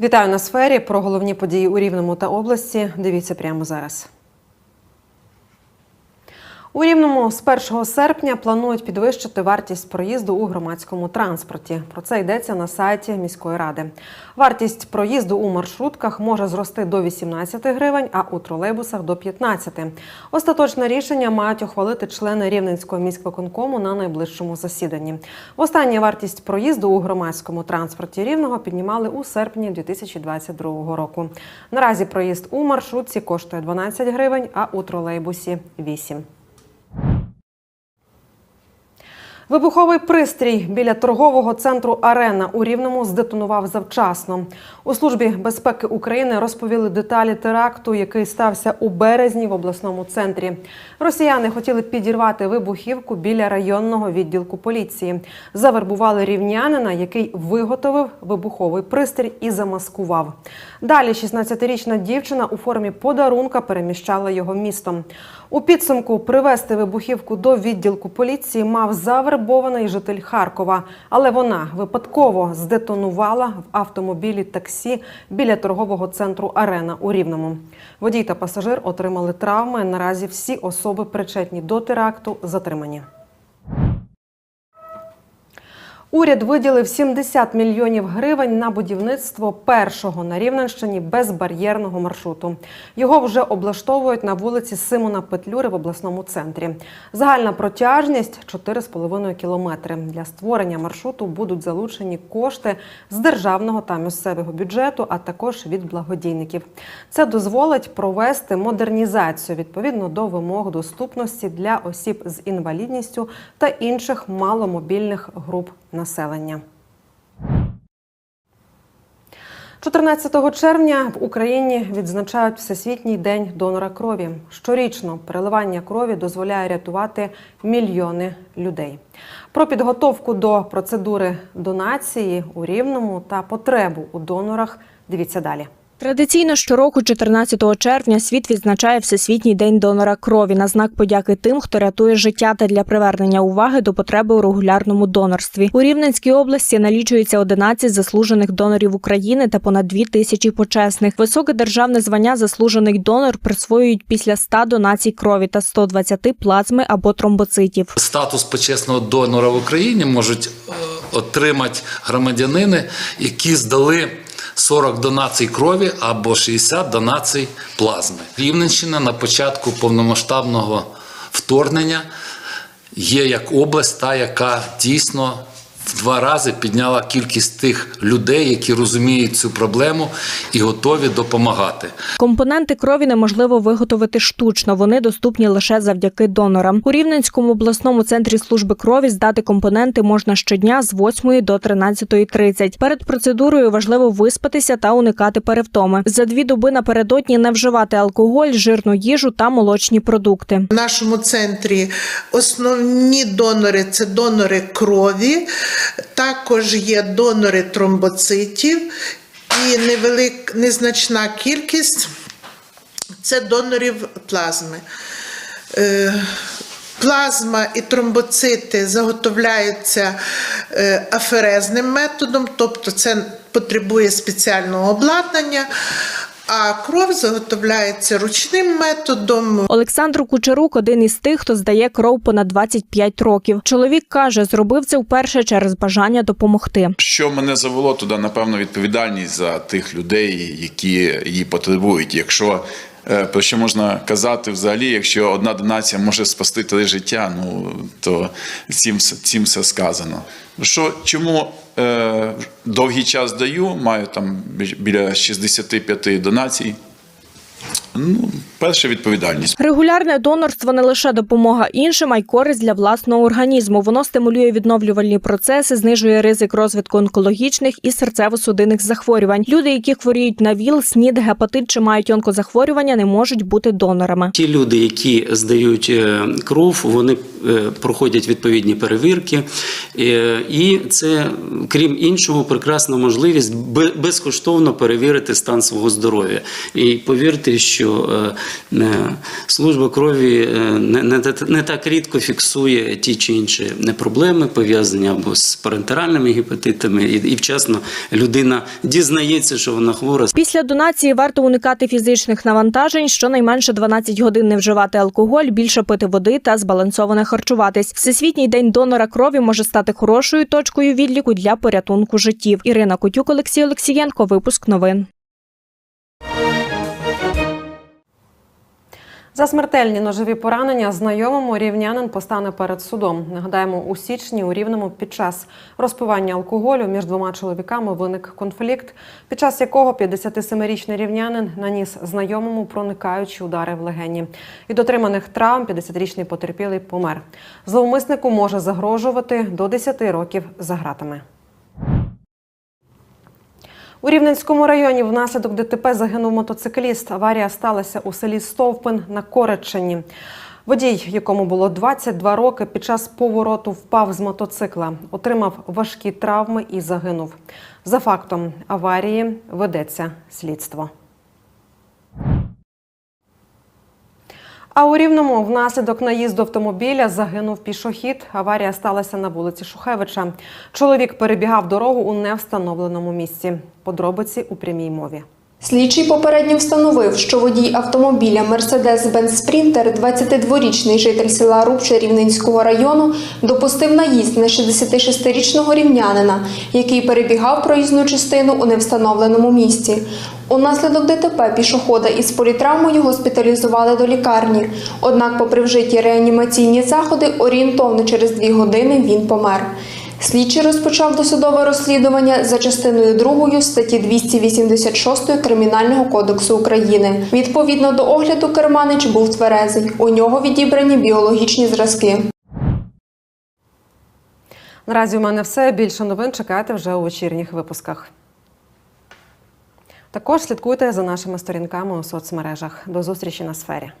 Вітаю на сфері. Про головні події у Рівному та області. Дивіться прямо зараз. У Рівному з 1 серпня планують підвищити вартість проїзду у громадському транспорті. Про це йдеться на сайті міської ради. Вартість проїзду у маршрутках може зрости до 18 гривень, а у тролейбусах до 15. Остаточне рішення мають ухвалити члени Рівненського міськвиконкому на найближчому засіданні. Востаннє вартість проїзду у громадському транспорті рівного піднімали у серпні 2022 року. Наразі проїзд у маршрутці коштує 12 гривень, а у тролейбусі 8. Вибуховий пристрій біля торгового центру Арена у Рівному здетонував завчасно. У службі безпеки України розповіли деталі теракту, який стався у березні в обласному центрі. Росіяни хотіли підірвати вибухівку біля районного відділку поліції. Завербували рівнянина, який виготовив вибуховий пристрій і замаскував. Далі 16-річна дівчина у формі подарунка переміщала його містом. У підсумку привезти вибухівку до відділку поліції мав завербований житель Харкова, але вона випадково здетонувала в автомобілі таксі біля торгового центру Арена у Рівному. Водій та пасажир отримали травми. Наразі всі особи, причетні до теракту, затримані. Уряд виділив 70 мільйонів гривень на будівництво першого на Рівненщині безбар'єрного маршруту. Його вже облаштовують на вулиці Симона Петлюри в обласному центрі. Загальна протяжність 4,5 кілометри. Для створення маршруту будуть залучені кошти з державного та місцевого бюджету, а також від благодійників. Це дозволить провести модернізацію відповідно до вимог доступності для осіб з інвалідністю та інших маломобільних груп населення. 14 червня в Україні відзначають Всесвітній день донора крові. Щорічно переливання крові дозволяє рятувати мільйони людей. Про підготовку до процедури донації у Рівному та потребу у донорах дивіться далі. Традиційно щороку, 14 червня, світ відзначає Всесвітній день донора крові на знак подяки тим, хто рятує життя та для привернення уваги до потреби у регулярному донорстві. У Рівненській області налічується 11 заслужених донорів України та понад 2 тисячі почесних. Високе державне звання заслужений донор присвоюють після 100 донацій крові та 120 плазми або тромбоцитів. Статус почесного донора в Україні можуть е, отримати громадянини, які здали 40 донацій крові або 60 донацій плазми. Рівненщина на початку повномасштабного вторгнення є як область, та яка дійсно в два рази підняла кількість тих людей, які розуміють цю проблему і готові допомагати. Компоненти крові неможливо виготовити штучно. Вони доступні лише завдяки донорам. У Рівненському обласному центрі служби крові здати компоненти можна щодня з 8 до 13.30. Перед процедурою важливо виспатися та уникати перевтоми. За дві доби напередодні не вживати алкоголь, жирну їжу та молочні продукти. В нашому центрі основні донори це донори крові, також є донори тромбоцитів і невелик, незначна кількість це донорів плазми. Е, Плазма і тромбоцити заготовляються е, аферезним методом, тобто це потребує спеціального обладнання, а кров заготовляється ручним методом. Олександр Кучерук один із тих, хто здає кров понад 25 років. Чоловік каже, зробив це вперше через бажання допомогти. Що мене завело туди, напевно, відповідальність за тих людей, які її потребують. Якщо про що можна казати взагалі, якщо одна донація може спасти три життя, ну то цим, цим все сказано. Що чому е, довгий час даю, маю там бі- біля 65 донацій. Ну, перша відповідальність. Регулярне донорство не лише допомога іншим, а й користь для власного організму. Воно стимулює відновлювальні процеси, знижує ризик розвитку онкологічних і серцево-судинних захворювань. Люди, які хворіють на ВІЛ, СНІД, гепатит чи мають онкозахворювання, не можуть бути донорами. Ті люди, які здають е, кров, вони е, проходять відповідні перевірки, Е, і це, крім іншого, прекрасна можливість бе- безкоштовно перевірити стан свого здоров'я. І повірте, що служба крові е, не, не, не так рідко фіксує ті чи інші проблеми, пов'язані або з парентеральними гепатитами, і, вчасно людина дізнається, що вона хвора. Після донації варто уникати фізичних навантажень, щонайменше 12 годин не вживати алкоголь, більше пити води та збалансовано харчуватись. Всесвітній день донора крові може стати хорошою точкою відліку для порятунку життів. Ірина Котюк, Олексій Олексієнко. Випуск новин. За смертельні ножові поранення знайомому рівнянин постане перед судом. Нагадаємо, у січні у Рівному під час розпивання алкоголю між двома чоловіками виник конфлікт, під час якого 57-річний рівнянин наніс знайомому проникаючі удари в легені. Від отриманих травм 50-річний потерпілий помер. Зловмиснику може загрожувати до 10 років за гратами. У Рівненському районі внаслідок ДТП загинув мотоцикліст. Аварія сталася у селі Стовпин на Кореччині. Водій, якому було 22 роки, під час повороту впав з мотоцикла, отримав важкі травми і загинув. За фактом аварії ведеться слідство. А у Рівному внаслідок наїзду автомобіля загинув пішохід. Аварія сталася на вулиці Шухевича. Чоловік перебігав дорогу у невстановленому місці. Подробиці у прямій мові. Слідчий попередньо встановив, що водій автомобіля Mercedes-Benz Sprinter, 22-річний житель села Рубче Рівненського району, допустив наїзд на 66-річного рівнянина, який перебігав проїзну частину у невстановленому місці. Унаслідок ДТП пішохода із політравмою госпіталізували до лікарні. Однак, попри вжиті реанімаційні заходи, орієнтовно через дві години він помер. Слідчий розпочав досудове розслідування за частиною 2 статті 286 Кримінального кодексу України. Відповідно до огляду Керманич був тверезий. У нього відібрані біологічні зразки. Наразі у мене все. Більше новин чекайте вже у вечірніх випусках. Також слідкуйте за нашими сторінками у соцмережах. До зустрічі на сфері.